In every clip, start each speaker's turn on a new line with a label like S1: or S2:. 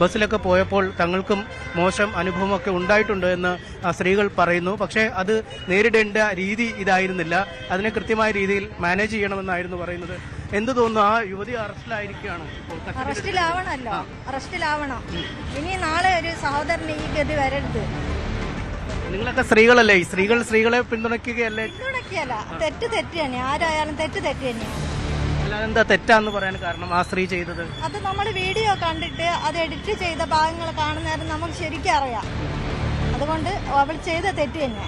S1: ബസ്സിലൊക്കെ പോയപ്പോൾ തങ്ങൾക്കും മോശം അനുഭവമൊക്കെ ഉണ്ടായിട്ടുണ്ട് എന്ന് സ്ത്രീകൾ പറയുന്നു. പക്ഷേ അത് നേരിടേണ്ട രീതി ഇതായിരുന്നില്ല. അതിനെ കൃത്യമായ രീതിയിൽ മാനേജ് ചെയ്യണമെന്നായിരുന്നു പറയുന്നത്. എന്ത് തോന്നുന്നു? ആ യുവതി അറസ്റ്റിലായിരിക്കുകയാണ്.
S2: അറസ്റ്റിലാവണല്ലോ. അറസ്റ്റിലാവണം. ഇനി നാളെ ഒരു സഹോദരന് ഈ ഗതി വരരുത്.
S1: നിങ്ങളൊക്കെ സ്ത്രീകളല്ലേ? സ്ത്രീകൾ സ്ത്രീകളെ പിന്തുണയ്ക്കുകയല്ലേ?
S2: പിന്തുണയ്ക്കുകയല്ല. തെറ്റ് തെറ്റ് തന്നെ ആരായാലും തെറ്റ് തെറ്റ് തന്നെയാണ്
S1: അല്ലാതെ എന്താ തെറ്റാന്ന് പറയാൻ കാരണം ആ സ്ത്രീ ചെയ്തത്?
S2: അത് നമ്മൾ വീഡിയോ കണ്ടിട്ട് അത് എഡിറ്റ് ചെയ്ത ഭാഗങ്ങൾ കാണുന്നേരം നമുക്ക് ശരിക്കും അറിയാം. അതുകൊണ്ട് അവൾ ചെയ്ത തെറ്റ് തന്നെ.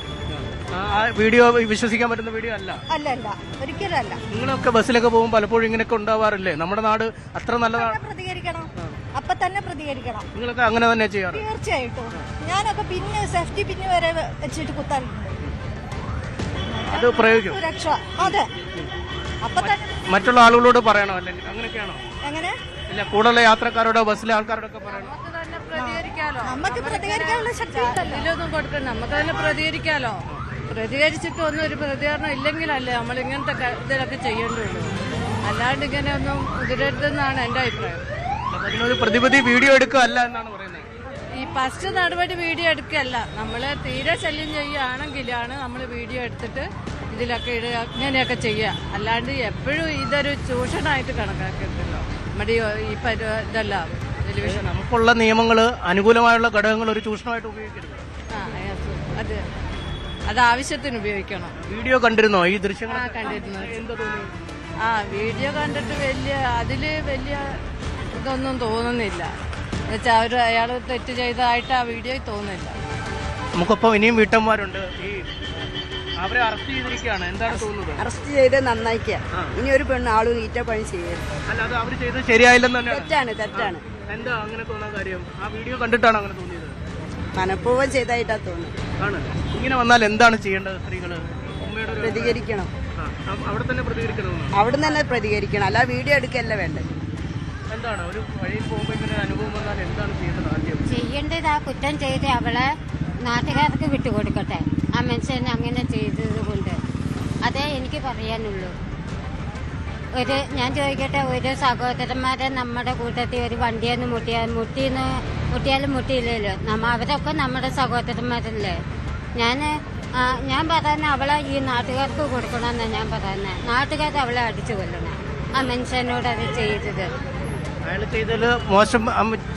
S1: ആ- വീഡിയോ വിശ്വസിക്കാൻ പറ്റുന്ന വീഡിയോ അല്ല.
S2: അല്ല അല്ല ഒരിക്കലും അല്ല.
S1: നിങ്ങളൊക്കെ ബസ്സിലൊക്കെ പോകുമ്പോൾ പലപ്പോഴും ഇങ്ങനെയൊക്കെ ഉണ്ടാവാറില്ലേ? നമ്മുടെ നാട് അത്ര നല്ലതാണ്.
S2: പ്രതികരിക്കണം. അപ്പൊ തന്നെ പ്രതികരിക്കണം.
S1: നിങ്ങളൊക്കെ അങ്ങനെ തന്നെ ചെയ്യാറ്?
S2: തീർച്ചയായിട്ടും. ഞാനൊക്കെ പിന്നെ സേഫ്റ്റി പിന്നെ വരെ വെച്ചിട്ട് കുത്താറുണ്ട്.
S1: അത് പ്രയോഗിക്കും.
S2: സുരക്ഷ. അതെ. അപ്പൊ തന്നെ
S1: മറ്റുള്ള ആളുകളോട് പറയണോ? അല്ലെങ്കിൽ അങ്ങനെയൊക്കെയാണോ?
S2: എങ്ങനെ?
S1: ഇല്ല കൂടുതൽ യാത്രക്കാരോടോ ബസ്സിലെ ആൾക്കാരോടൊക്കെ പറയണോ?
S2: നമുക്ക് പ്രതികരിക്കാനുള്ള ശക്തി ഉണ്ടല്ലോ.
S3: ഇതിലൊന്നും കൊടുക്കണ്ട. നമുക്ക് അതിന് പ്രതികരിക്കാലോ? പ്രതികരിച്ചിട്ട് ഒന്നും ഒരു പ്രതികരണം ഇല്ലെങ്കിലല്ലേ നമ്മൾ ഇങ്ങനത്തെ ഇതിലൊക്കെ ചെയ്യേണ്ടുള്ളൂ. അല്ലാണ്ട് ഇങ്ങനെ ഒന്നും മുതിരരുതെന്നാണ് എന്റെ അഭിപ്രായം.
S1: അതിനൊരു പ്രതിപതി വീഡിയോ എടുക്കുക അല്ല എന്നാണ് പറയുന്നത്.
S3: ഈ ഫസ്റ്റ് നടപടി വീഡിയോ എടുക്കല്ല നമ്മൾ തീരെ ശല്യം ചെയ്യുകയാണെങ്കിലാണ് നമ്മൾ വീഡിയോ എടുത്തിട്ട് ഇതിലൊക്കെ ഇടുക ഇങ്ങനെയൊക്കെ ചെയ്യുക അല്ലാണ്ട് എപ്പോഴും ഇതൊരു ചൂഷണമായിട്ട് കണക്കാക്കരുതല്ലോ. നമ്മുടെ ഈ- പരു ഇതല്ല ടെലിവിഷൻ.
S1: നമുക്കുള്ള നിയമങ്ങൾ അനുകൂലമായുള്ള ഘടകങ്ങൾ ഒരു ചൂഷണമായിട്ട് ഉപയോഗിക്കരുത്.
S3: ആ. അത് അത് ആവശ്യത്തിന് ഉപയോഗിക്കണം.
S1: വീഡിയോ കണ്ടിരുന്നോ? ഈ ദൃശ്യങ്ങൾ
S3: ആ കണ്ടിരുന്നു. ആ വീഡിയോ കണ്ടിട്ട് വലിയ അതിൽ വലിയ ഇതൊന്നും തോന്നുന്നില്ല. എന്നുവെച്ചാൽ അവർ അയാൾ തെറ്റ് ചെയ്തതായിട്ട് ആ വീഡിയോയിൽ തോന്നുന്നില്ല.
S1: നമുക്കൊപ്പം ഇനിയും വീട്ടമ്മമാരുണ്ട്. ഈ അവരെ അറസ്റ്റ് ചെയ്തിരിക്കുകയാണ്. എന്താണ് തോന്നുന്നത്?
S4: അറസ്റ്റ് ചെയ്ത് നന്നായിക്കുക ഇനി ഒരു പെണ്ണ് ആളും ഈറ്റ പണി ചെയ്യരുത്.
S1: അല്ല അത് അവർ ചെയ്തത് ശരിയായില്ലെന്ന് തന്നെയാണ്.
S4: തെറ്റാണ് തെറ്റാണ്.
S1: എന്താ അങ്ങനെ തോന്നാൻ കാര്യം? ആ വീഡിയോ കണ്ടിട്ടാണ് അങ്ങനെ തോന്നിയത്?
S4: മനഃപൂർവം ചെയ്തായിട്ടാ തോന്നുന്നു
S1: ആണ്. ഇങ്ങനെ വന്നാൽ എന്താണ് ചെയ്യേണ്ടത് സ്ത്രീകൾ? ഉമ്മയുടെ
S4: പ്രതികരിക്കണം.
S1: ആ, അവിടെ തന്നെ പ്രതികരിക്കണം
S4: അവിടെ തന്നെ പ്രതികരിക്കണം. അല്ല വീഡിയോ എടുക്കല്ല വേണ്ടത്
S1: എന്താണ്? ഒരു വഴിയിൽ പോകുമ്പോൾ ഇങ്ങനെ ഒരു അനുഭവം വന്നാൽ എന്താണ് ചെയ്യേണ്ടത് ആദ്യം?
S5: ചെയ്യേണ്ടത് ആ കുറ്റം ചെയ്ത് അവളെ നാട്ടുകാർക്ക് വിട്ടുകൊടുക്കട്ടെ. ആ മനുഷ്യൻ അങ്ങനെ ചെയ്തത് കൊണ്ട് അതേ എനിക്ക് പറയാനുള്ളൂ. ഒരു ഞാൻ ചോദിക്കട്ടെ ഒരു സഹോദരന്മാരെ നമ്മുടെ കൂട്ടത്തിൽ ഒരു വണ്ടിയെന്ന് മുട്ടിയാൽ മുട്ടിന്ന് മുട്ടിയാലും മുട്ടിയില്ലല്ലോ. നമ്മ അവരൊക്കെ നമ്മുടെ സഹോദരന്മാരല്ലേ? ഞാൻ ഞാൻ പറയുന്ന അവളെ ഈ നാട്ടുകാർക്ക് കൊടുക്കണമെന്നാണ് ഞാൻ പറയുന്നത് നാട്ടുകാർ അവളെ അടിച്ചു കൊല്ലണം. ആ മനുഷ്യനോട് അത് ചെയ്തത്.
S1: അയാൾ ചെയ്തതിൽ മോശം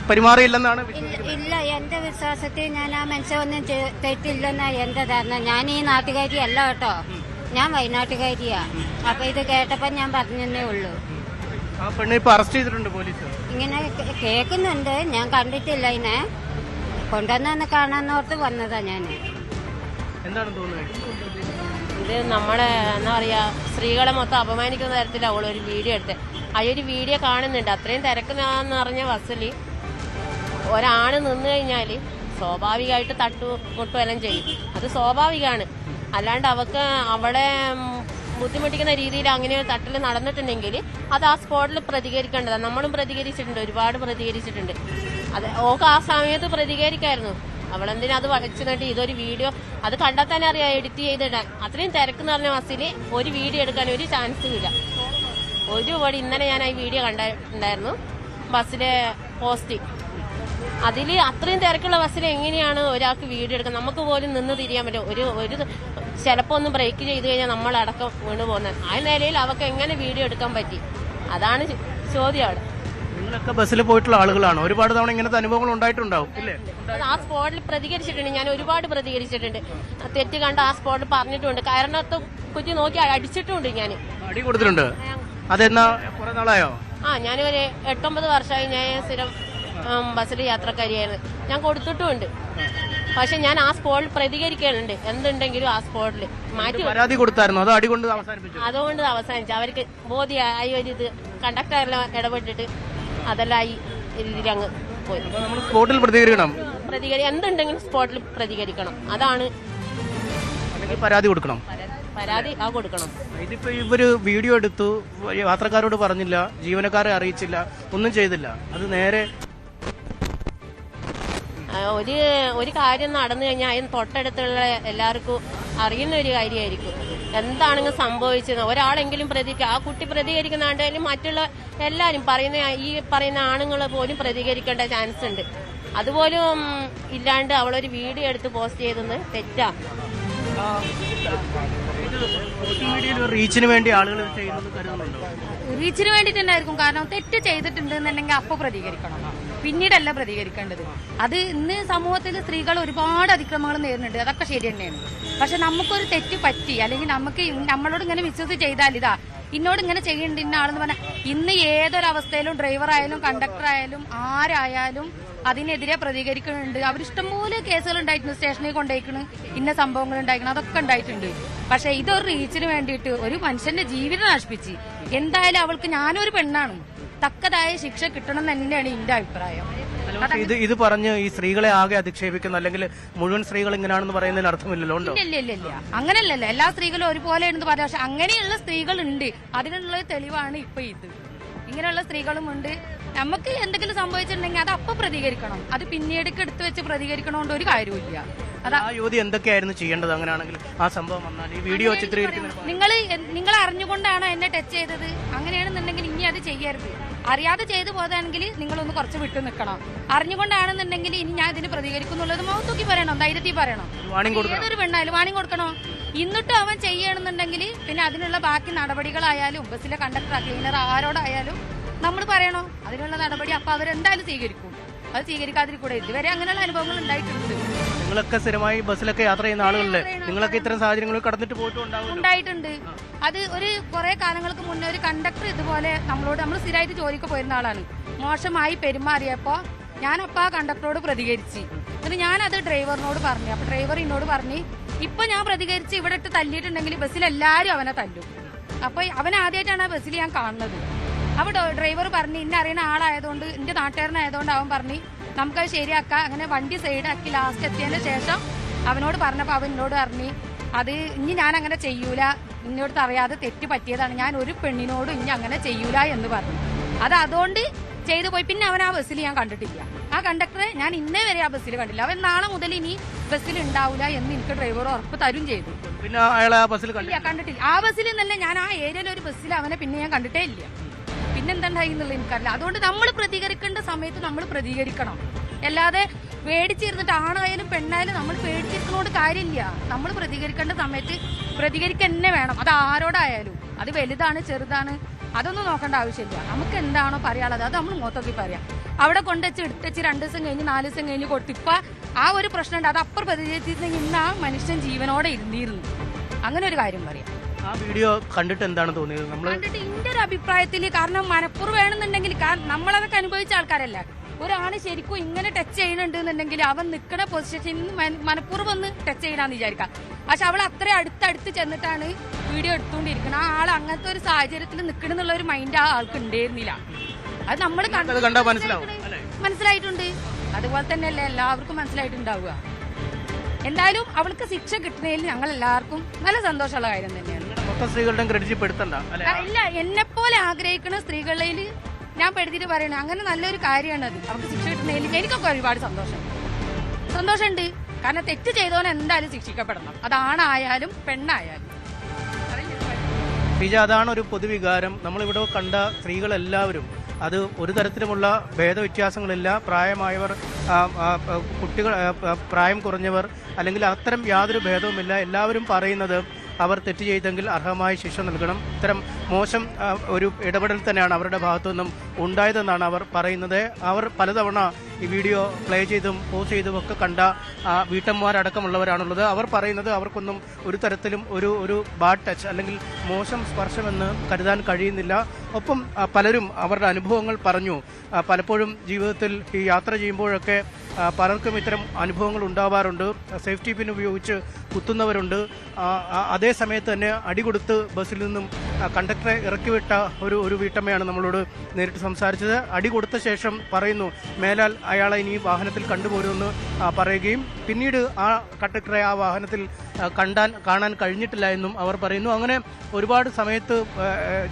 S1: പെരുമാറിയില്ലെന്നാണ്
S5: ഇല്ല എന്റെ വിശ്വാസത്തിൽ ഞാൻ ആ മനുഷ്യൊന്നും ചെ- തെറ്റില്ലെന്നാ എന്റെ ധാരണ. ഞാൻ ഈ നാട്ടുകാരി അല്ല കേട്ടോ. ഞാൻ വയനാട്ടുകാരിയാ. അപ്പൊ ഇത് കേട്ടപ്പോ ഞാൻ പറഞ്ഞേ ഉള്ളൂ.
S1: ആ പെണ്ണെ ഇപ്പൊ അറസ്റ്റ് ചെയ്തിട്ടുണ്ട് പോലീസ്.
S5: ഇങ്ങനെ കേൾക്കുന്നുണ്ട് ഞാൻ കണ്ടിട്ടില്ല ഇതിനെ. കൊണ്ടുവന്നു കാണാന്നോർത്ത് വന്നതാ ഞാൻ
S1: എന്താണ് തോന്നുന്നത്
S6: ഇത് നമ്മളെ എന്താ പറയാ സ്ത്രീകളെ മൊത്തം അപമാനിക്കുന്ന തരത്തിലാണ് അവളൊരു ഒരു വീഡിയോ എടുത്തത് ഒരു വീഡിയോ കാണുന്നുണ്ട്. അത്രയും തിരക്കുന്നാന്ന് പറഞ്ഞ ബസ്സിൽ ഒരാണ് നിന്ന് കഴിഞ്ഞാൽ സ്വാഭാവികമായിട്ട് തട്ടു എല്ലാം ചെയ്യും. അത് സ്വാഭാവികമാണ്. അല്ലാണ്ട് അവക്ക് അവളെ ബുദ്ധിമുട്ടിക്കുന്ന രീതിയിൽ അങ്ങനെ തട്ടൽ നടന്നിട്ടുണ്ടെങ്കിൽ അത് ആ സ്പോട്ടിൽ പ്രതികരിക്കേണ്ടതാണ് നമ്മളും പ്രതികരിച്ചിട്ടുണ്ട് ഒരുപാട് പ്രതികരിച്ചിട്ടുണ്ട്. അത് ഓക്ക് ആ സമയത്ത് പ്രതികരിക്കായിരുന്നു. അവളെന്തിനാ അത് വരച്ചു നട്ട് ഇതൊരു വീഡിയോ? അത് കണ്ടാൽ തന്നെ അറിയാം എഡിറ്റ് ചെയ്തിടാൻ. അത്രയും തിരക്കെന്ന് പറഞ്ഞ ബസ്സിൽ ഒരു വീഡിയോ എടുക്കാൻ ഒരു ചാൻസും ഇല്ല. ഒരു വടി ഇന്നലെ ഞാൻ ഈ വീഡിയോ കണ്ടിട്ടുണ്ടായിരുന്നു. ബസ്സിലെ പോസ്റ്റ്. അതിൽ അത്രയും തിരക്കുള്ള ബസ്സിൽ എങ്ങനെയാണ് ഒരാൾക്ക് വീഡിയോ എടുക്കുന്നത്? നമുക്ക് പോലും നിന്ന് തിരിയാൻ പറ്റും ഒരു ഒരു ചിലപ്പോൾ ഒന്ന് ബ്രേക്ക് ചെയ്ത് കഴിഞ്ഞാൽ നമ്മളടക്കം വീണ് പോകുന്നത്. ആ നിലയിൽ അവർക്ക് എങ്ങനെ വീഡിയോ എടുക്കാൻ പറ്റി? അതാണ് ചോദ്യമാണ് ചോദ്യം അവിടെ.
S1: നിങ്ങളൊക്കെ ബസ്സിൽ പോയിട്ടുള്ള ആളുകളാണ്? ഒരുപാട് തവണ ഇങ്ങനത്തെ അനുഭവങ്ങൾ ഉണ്ടായിട്ടുണ്ടാവും ഇല്ലേ?
S6: ആ സ്പോട്ടിൽ പ്രതികരിച്ചിട്ടുണ്ട്. ഞാൻ ഒരുപാട് പ്രതികരിച്ചിട്ടുണ്ട്. തെറ്റ് കണ്ട് ആ സ്പോട്ടിൽ പറഞ്ഞിട്ടുണ്ട്. കയറിനകത്ത് കുറ്റി നോക്കി അടിച്ചിട്ടുണ്ട് ഞാൻ
S1: അടി കൊടുത്തിട്ടുണ്ട്. അതെന്നാ? കുറെ നാളായോ?
S6: ആ ഞാനൊരു എട്ടൊമ്പത് വർഷമായി ഞാൻ സ്ഥിരം ബസ്സിൽ യാത്രക്കാരിയായിരുന്നു. ഞാൻ കൊടുത്തിട്ടുമുണ്ട്. പക്ഷെ ഞാൻ ആ സ്പോട്ടിൽ പ്രതികരിക്കലുണ്ട്. എന്തുണ്ടെങ്കിലും ആ സ്പോട്ടിൽ മാറ്റി
S1: പരാതി കൊടുത്തായിരുന്നു? അത് അടി കൊണ്ട് അവസാനിപ്പിച്ചു?
S6: അതുകൊണ്ട് അവസാനിച്ചു. അവർക്ക് ബോധ്യമായി ഒരു ഇത് കണ്ടക്ടറെല്ലാം ഇടപെട്ടിട്ട് അതെല്ലാം ഈ അങ്ങ് പോയി.
S1: സ്പോട്ടിൽ പ്രതികരിക്കണം.
S6: പ്രതികരി എന്തുണ്ടെങ്കിലും സ്പോട്ടിൽ പ്രതികരിക്കണം. അതാണ്
S1: പരാതി കൊടുക്കണം.
S6: പരാതി- ആ കൊടുക്കണം.
S1: ഇതിപ്പോ ഇവർ വീഡിയോ എടുത്തു. യാത്രക്കാരോട് പറഞ്ഞില്ല. ജീവനക്കാരെ അറിയിച്ചില്ല. ഒന്നും ചെയ്തില്ല. അത് നേരെ
S6: ആ, ഒരു ഒരു കാര്യം നടന്നു കഴിഞ്ഞാൽ അതിന് തൊട്ടടുത്തുള്ള എല്ലാവർക്കും അറിയുന്ന ഒരു കാര്യമായിരിക്കും. എന്താണെങ്കിലും സംഭവിച്ചത് ഒരാളെങ്കിലും പ്രതികരിക്കുക ആ കുട്ടി പ്രതികരിക്കുന്നുണ്ടെങ്കിലും മറ്റുള്ള എല്ലാവരും പറയുന്ന ഈ പറയുന്ന ആണുങ്ങൾ പോലും പ്രതികരിക്കേണ്ട ചാൻസ് ഉണ്ട്. അതുപോലും ഇല്ലാണ്ട് അവളൊരു വീഡിയോ എടുത്ത് പോസ്റ്റ് ചെയ്തെന്ന് തെറ്റാ.
S1: റീച്ചിന് വേണ്ടി ആളുകൾ ഇത് ചെയ്യുന്നത് കരുതുന്നുണ്ടോ?
S7: റീച്ചിന് വേണ്ടിയിട്ടുണ്ടായിരിക്കും കാരണം തെറ്റ് ചെയ്തിട്ടുണ്ട് എന്നുണ്ടെങ്കിൽ അപ്പൊ പ്രതികരിക്കണം. പിന്നീടല്ല പ്രതികരിക്കേണ്ടത്. അത് ഇന്ന് സമൂഹത്തിൽ സ്ത്രീകൾ ഒരുപാട് അതിക്രമങ്ങൾ നേരിടുന്നുണ്ട്. അതൊക്കെ ശരി തന്നെയാണ്. പക്ഷെ നമുക്കൊരു തെറ്റ് പറ്റി അല്ലെങ്കിൽ നമുക്ക് നമ്മളോട് ഇങ്ങനെ വിശ്വസിച്ച് ചെയ്താൽ ഇതാ ഇന്നോട് ഇങ്ങനെ ചെയ്യേണ്ട ഇന്ന ആളെന്ന് പറഞ്ഞാൽ ഇന്ന് ഏതൊരവസ്ഥയിലും ഡ്രൈവർ ആയാലും കണ്ടക്ടർ ആയാലും ആരായാലും അതിനെതിരെ പ്രതികരിക്കുന്നുണ്ട്. അവരിഷ്ടംപോലെ കേസുകൾ ഉണ്ടായിട്ടുണ്ട്. സ്റ്റേഷനിൽ കൊണ്ടുപോയിക്കണ്. ഇന്ന സംഭവങ്ങൾ ഉണ്ടായിക്കണം. അതൊക്കെ ഉണ്ടായിട്ടുണ്ട്. പക്ഷെ ഇതൊരു റീച്ചിന് വേണ്ടിയിട്ട് ഒരു മനുഷ്യന്റെ ജീവിതം നശിപ്പിച്ച് എന്തായാലും അവൾക്ക് ഞാനൊരു പെണ്ണാണ്. തക്കതായ ശിക്ഷ കിട്ടണം തന്നെയാണ് എന്റെ അഭിപ്രായം.
S1: ഇത് ഇത് പറഞ്ഞ് ഈ സ്ത്രീകളെ ആകെ അധിക്ഷേപിക്കുന്ന അല്ലെങ്കിൽ മുഴുവൻ സ്ത്രീകൾ ഇങ്ങനെയാണെന്ന് പറയുന്നതിന് അർത്ഥമില്ലല്ലോ ഉണ്ടോ?
S7: ഇല്ല ഇല്ല ഇല്ല അങ്ങനെയല്ലല്ലോ എല്ലാ സ്ത്രീകളും ഒരുപോലെ എന്ന് പറയാം. പക്ഷെ അങ്ങനെയുള്ള സ്ത്രീകളുണ്ട്. അതിനുള്ള തെളിവാണ് ഇപ്പൊ ഇത്. ഇങ്ങനെയുള്ള സ്ത്രീകളും ഉണ്ട് നമുക്ക് എന്തെങ്കിലും സംഭവിച്ചിട്ടുണ്ടെങ്കിൽ അത് അപ്പൊ പ്രതികരിക്കണം. അത് പിന്നീട് എടുത്തു വെച്ച് പ്രതികരിക്കണോണ്ട് ഒരു കാര്യമില്ല
S1: ആ യുവതി എന്തൊക്കെയായിരുന്നു ചെയ്യേണ്ടത് അങ്ങനെയാണെങ്കിൽ ആ സംഭവം വന്നാൽ ഈ വീഡിയോ ചിത്രീകരിക്കുന്നത്
S7: നിങ്ങൾ നിങ്ങൾ അറിഞ്ഞുകൊണ്ടാണ് എന്നെ ടച്ച് ചെയ്തത്. അങ്ങനെയാണെന്നുണ്ടെങ്കിൽ ഇനി അത് ചെയ്യരുത് അറിയാതെ ചെയ്തു പോയതാണെങ്കിൽ നിങ്ങളൊന്ന് കുറച്ച് വിട്ടു നിൽക്കണം. അറിഞ്ഞുകൊണ്ടാണെന്നുണ്ടെങ്കിൽ ഇനി ഞാൻ ഇതിന് പ്രതികരിക്കുന്നുള്ളത് മൗത്തൂക്കി പറയണം ധൈര്യത്തിൽ പറയണം. ഏതൊരു പെണ്ണായാലും വാണിംഗ് കൊടുക്കണോ? ഇന്നിട്ട് അവൻ ചെയ്യണമെന്നുണ്ടെങ്കിൽ പിന്നെ അതിനുള്ള ബാക്കി നടപടികളായാലും ബസ്സിലെ കണ്ടക്ടർ ക്ലീനർ ആരോടായാലും നമ്മൾ പറയണോ? അതിനുള്ള നടപടി അപ്പൊ അവരെന്തായാലും സ്വീകരിക്കും. അത് സ്വീകരിക്കാതിരിക്കൂടെ? ഇതുവരെ അങ്ങനെയുള്ള അനുഭവങ്ങൾ ഉണ്ടായിട്ടുണ്ട്.
S1: നിങ്ങളൊക്കെ സ്ഥിരമായി ബസ്സിലൊക്കെ യാത്ര ചെയ്യുന്ന ആളുകളല്ലേ നിങ്ങളൊക്കെ ഇത്തരം സാഹചര്യങ്ങൾ കടന്നിട്ട് പോയിട്ടുണ്ടാവും
S7: ഉണ്ടായിട്ടുണ്ട്. അത് ഒരു കുറെ കാലങ്ങൾക്ക് മുന്നേ ഒരു കണ്ടക്ടർ ഇതുപോലെ നമ്മളോട് നമ്മൾ സ്ഥിരമായിട്ട് ജോലിക്ക് പോയിരുന്ന ആളാണ്. മോശമായി പെരുമാറിയപ്പോ ഞാനപ്പോ ആ കണ്ടക്ടറോട് പ്രതികരിച്ച്. എന്നിട്ട് ഞാനത് ഡ്രൈവറിനോട് പറഞ്ഞു. അപ്പൊ ഡ്രൈവർ എന്നോട് പറഞ്ഞു ഇപ്പൊ ഞാൻ പ്രതികരിച്ച് ഇവിടെ ഇട്ട് തല്ലിയിട്ടുണ്ടെങ്കിൽ ബസ്സിൽ എല്ലാരും അവനെ തല്ലും. അപ്പൊ അവൻ ആദ്യമായിട്ടാണ് ആ ബസ്സിൽ ഞാൻ കാണുന്നത്. അപ്പൊ ഡ്രൈവർ പറഞ്ഞു ഇന്ന അറിയുന്ന ആളായതുകൊണ്ട് എന്റെ നാട്ടുകാരനായതുകൊണ്ട് അവൻ പറഞ്ഞു നമുക്കത് ശരിയാക്കാം. അങ്ങനെ വണ്ടി സൈഡാക്കി ലാസ്റ്റ് എത്തിയതിന് ശേഷം അവനോട് പറഞ്ഞപ്പോ അവൻ എന്നോട് പറഞ്ഞു അത് ഇനി ഞാൻ അങ്ങനെ ചെയ്യൂല. ഇന്നോട് അറിയാതെ തെറ്റ് പറ്റിയതാണ്. ഞാൻ ഒരു പെണ്ണിനോടും ഇനി അങ്ങനെ ചെയ്യൂല എന്ന് പറഞ്ഞു. അത് അതുകൊണ്ട് ചെയ്തു പോയി. പിന്നെ അവൻ ആ ബസ്സിൽ ഞാൻ കണ്ടിട്ടില്ല. ആ കണ്ടക്ടറെ ഞാൻ ഇന്നേ വരെ ആ ബസ്സിൽ കണ്ടില്ല. അവൻ നാളെ മുതൽ ഇനി ബസ്സിൽ ഉണ്ടാവില്ല എന്ന് എനിക്ക് ഡ്രൈവർ ഉറപ്പ് തരും ചെയ്തു.
S1: പിന്നെ അയാൾ ആ ബസ്സിൽ
S7: കണ്ടിട്ടില്ല. ആ ബസ്സിൽ നിന്നല്ല ഞാൻ ആ ഏരിയയിൽ ഒരു ബസ്സിൽ അവനെ പിന്നെ ഞാൻ കണ്ടിട്ടേ ഇല്ല. പിന്നെന്തുണ്ടായി എന്നുള്ളത് എനിക്കറിയില്ല. അതുകൊണ്ട് നമ്മൾ പ്രതികരിക്കേണ്ട സമയത്ത് നമ്മൾ പ്രതികരിക്കണം. അല്ലാതെ പേടിച്ചിരുന്നിട്ട് ആണായാലും പെണ്ണായാലും നമ്മൾ പേടിച്ചിരുന്നോണ്ട് കാര്യമില്ല. നമ്മൾ പ്രതികരിക്കേണ്ട സമയത്ത് പ്രതികരിക്കന്നെ വേണം. അത് ആരോടായാലും. അത് വലുതാണ് ചെറുതാണ് അതൊന്നും നോക്കേണ്ട ആവശ്യമില്ല. നമുക്ക് എന്താണോ പറയാനുള്ളത് അത് നമ്മൾ മൊത്തത്തിൽ പറയാം. അവിടെ കൊണ്ടുവച്ച് എടുത്തച്ച് രണ്ട് ദിവസം കഴിഞ്ഞ് നാല് ദിവസം കഴിഞ്ഞ് കൊടുത്തിപ്പ ആ ഒരു പ്രശ്നമുണ്ട്. അത് അപ്പുറം പ്രതികരിച്ചിരുന്നെങ്കിൽ ഇന്ന് ആ മനുഷ്യൻ ജീവനോടെ ഇരുന്നിരുന്നു. അങ്ങനെ ഒരു കാര്യം പറയാം.
S1: ആ വീഡിയോ കണ്ടിട്ട് എന്താണ് തോന്നിയത്? നമ്മൾ
S7: കണ്ടിട്ട് എന്റെ ഒരു അഭിപ്രായത്തിൽ കാരണം മനപ്പുറം വേണമെന്നുണ്ടെങ്കിൽ നമ്മളതൊക്കെ അനുഭവിച്ച ആൾക്കാരല്ല. ഒരാൾ ശരിക്കും ഇങ്ങനെ ടച്ച് ചെയ്യണുണ്ട് എന്നുണ്ടെങ്കിൽ അവൻ നിൽക്കുന്ന പൊസിഷനിൽ നിന്ന് മനപ്പുറം ഒന്ന് ടച്ച് ചെയ്യണമെന്ന് വിചാരിക്കാം. പക്ഷെ അവൾ അത്ര അടുത്തടുത്ത് ചെന്നിട്ടാണ് വീഡിയോ എടുത്തുകൊണ്ടിരിക്കുന്നത് ആ ആൾ അങ്ങനത്തെ ഒരു സാഹചര്യത്തിൽ നിൽക്കണമെന്നുള്ള ഒരു മൈൻഡ് ആ ആൾക്ക് ഉണ്ടായിരുന്നില്ല. അത് നമ്മൾ മനസ്സിലായിട്ടുണ്ട്. അതുപോലെ തന്നെയല്ലേ എല്ലാവർക്കും മനസ്സിലായിട്ടുണ്ടാവുക. എന്തായാലും അവൾക്ക് ശിക്ഷ കിട്ടുന്നതിൽ ഞങ്ങൾ എല്ലാവർക്കും നല്ല സന്തോഷമുള്ള കാര്യം തന്നെയാണ്.
S1: മൊത്തം സ്ത്രീകളുടെയും ക്രെഡിറ്റ് പെടുത്തണ്ട
S7: ഇല്ല എന്നെ പോലെ ആഗ്രഹിക്കുന്ന സ്ത്രീകളിൽ ഞാൻ പെടുത്തിട്ട് പറയണേ അങ്ങനെ നല്ലൊരു കാര്യമാണ് അത് അവർക്ക് ശിക്ഷ കിട്ടുന്നതിൽ എനിക്കൊക്കെ ഒരുപാട് സന്തോഷം. സന്തോഷമുണ്ട്. കാരണം തെറ്റ് ചെയ്തവൻ എന്തായാലും ശിക്ഷിക്കപ്പെടണം. അതാണായാലും പെണ്ണായാലും.
S1: ബിജ അതാണ് ഒരു പൊതുവികാരം. നമ്മളിവിടെ കണ്ട സ്ത്രീകളെല്ലാവരും അത് ഒരു തരത്തിലുമുള്ള ഭേദവ്യത്യാസങ്ങളില്ല. പ്രായമായവർ കുട്ടികൾ പ്രായം കുറഞ്ഞവർ അല്ലെങ്കിൽ അത്തരം യാതൊരു ഭേദവുമില്ല. എല്ലാവരും പറയുന്നത് അവർ തെറ്റ് ചെയ്തെങ്കിൽ അർഹമായ ശിക്ഷ നൽകണം. ഇത്തരം മോശം ഒരു ഇടപെടൽ തന്നെയാണ് അവരുടെ ഭാഗത്തു നിന്നും ഉണ്ടായതെന്നാണ് അവർ പറയുന്നത്. അവർ പലതവണ ഈ വീഡിയോ പ്ലേ ചെയ്തും പോസ്റ്റ് ചെയ്തും ഒക്കെ കണ്ട വീട്ടമ്മമാരടക്കമുള്ളവരാണുള്ളത്. അവർ പറയുന്നത് അവർക്കൊന്നും ഒരു തരത്തിലും ഒരു ഒരു ബാഡ് ടച്ച് അല്ലെങ്കിൽ മോശം സ്പർശമെന്ന് കരുതാൻ കഴിയുന്നില്ല. ഒപ്പം പലരും അവരുടെ അനുഭവങ്ങൾ പറഞ്ഞു. പലപ്പോഴും ജീവിതത്തിൽ ഈ യാത്ര ചെയ്യുമ്പോഴൊക്കെ പലർക്കും ഇത്തരം അനുഭവങ്ങൾ ഉണ്ടാവാറുണ്ട്. സേഫ്റ്റി പിൻ ഉപയോഗിച്ച് കുത്തുന്നവരുണ്ട്. അതേ സമയത്ത് തന്നെ അടികൊടുത്ത് ബസ്സിൽ നിന്നും കണ്ടക്ടറെ ഇറക്കിവിട്ട ഒരു ഒരു വീട്ടമ്മയാണ് നമ്മളോട് നേരിട്ട് സംസാരിച്ചത്. അടി കൊടുത്ത ശേഷം പറയുന്നു മേലാൽ അയാളെ ഇനി വാഹനത്തിൽ കണ്ടുപോരുമെന്ന് പറയുകയും പിന്നീട് ആ കണ്ടക്ടറെ ആ വാഹനത്തിൽ കണ്ടാൻ കാണാൻ കഴിഞ്ഞിട്ടില്ല എന്നും അവർ പറയുന്നു. അങ്ങനെ ഒരുപാട് സമയത്ത്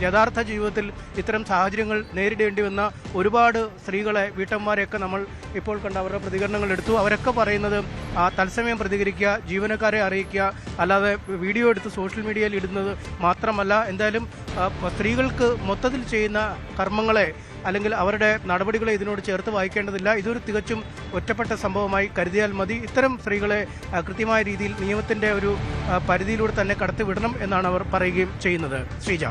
S1: യഥാർത്ഥ ജീവിതത്തിൽ ഇത്തരം സാഹചര്യങ്ങൾ നേരിടേണ്ടി വന്ന ഒരുപാട് സ്ത്രീകളെ വീട്ടമ്മമാരെയൊക്കെ നമ്മൾ ഇപ്പോൾ കണ്ട അവരുടെ പ്രതികരണങ്ങൾ എടുത്തു. അവരൊക്കെ പറയുന്നത് ആ, തത്സമയം പ്രതികരിക്കുക ജീവനക്കാരെ അറിയിക്കുക അല്ലാതെ വീഡിയോ എടുത്ത് സോഷ്യൽ മീഡിയയിൽ ഇടുന്നത് മാത്രമല്ല. എന്തായാലും ആ, സ്ത്രീകൾക്ക് മൊത്തത്തിൽ ചെയ്യുന്ന കർമ്മങ്ങളെ അല്ലെങ്കിൽ അവരുടെ നടപടികളെ ഇതിനോട് ചേർത്ത് വായിക്കേണ്ടതില്ല. ഇതൊരു തികച്ചും ഒറ്റപ്പെട്ട സംഭവമായി കരുതിയാൽ മതി. ഇത്തരം സ്ത്രീകളെ കൃത്യമായ രീതിയിൽ നിയമത്തിന്റെ ഒരു പരിധിയിലൂടെ തന്നെ കടത്തിവിടണം എന്നാണ് അവർ പറയുകയും ചെയ്യുന്നത്. ശ്രീജ.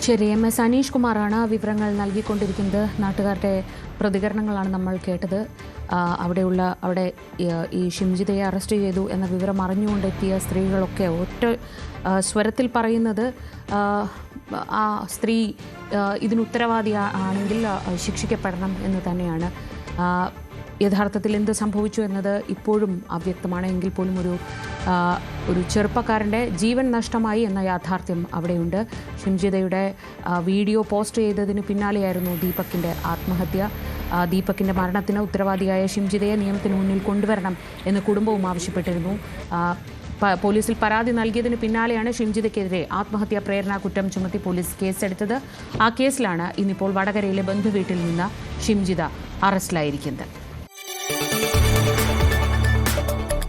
S8: ശരി എം. എസ്. അനീഷ് കുമാറാണ് വിവരങ്ങൾ നൽകിക്കൊണ്ടിരിക്കുന്നത്. നാട്ടുകാരുടെ പ്രതികരണങ്ങളാണ് നമ്മൾ കേട്ടത്. അവിടെയുള്ള അവിടെ ഈ, ഷിംജിതയെ അറസ്റ്റ് ചെയ്തു എന്ന വിവരം അറിഞ്ഞുകൊണ്ടെത്തിയ സ്ത്രീകളൊക്കെ ഒറ്റ സ്വരത്തിൽ പറയുന്നത് ആ, സ്ത്രീ ഇതിനുത്തരവാദി ആണെങ്കിൽ ശിക്ഷിക്കപ്പെടണം എന്ന് തന്നെയാണ്. യഥാർത്ഥത്തിൽ എന്ത് സംഭവിച്ചു എന്നത് ഇപ്പോഴും അവ്യക്തമാണ്. എങ്കിൽ പോലും ഒരു ഒരു ചെറുപ്പക്കാരന്റെ ജീവൻ നഷ്ടമായി എന്ന യാഥാർത്ഥ്യം അവിടെയുണ്ട്. ഷിംജിതയുടെ വീഡിയോ പോസ്റ്റ് ചെയ്തതിന് പിന്നാലെയായിരുന്നു ദീപക്കിന്റെ ആത്മഹത്യ. ആ, ദീപക്കിന്റെ മരണത്തിന് ഉത്തരവാദിയായ ഷിംജിതയെ നിയമത്തിന് മുന്നിൽ കൊണ്ടുവരണം എന്ന് കുടുംബവും ആവശ്യപ്പെട്ടിരുന്നു. പോലീസിൽ പരാതി നൽകിയതിന് പിന്നാലെയാണ് ഷിംജിതയ്ക്കെതിരെ ആത്മഹത്യാ പ്രേരണ കുറ്റം ചുമത്തി പോലീസ് കേസെടുത്തത്. ആ കേസിലാണ് ഇന്നിപ്പോൾ വടകരയിലെ ബന്ധുവീട്ടിൽ നിന്ന് ഷിംജിത അറസ്റ്റിലായിരിക്കുന്നത്.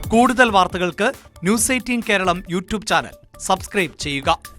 S9: കൂടുതൽ വാർത്തകൾക്ക് news eighteen Keralam YouTube channel. Subscribe ചെയ്യുക.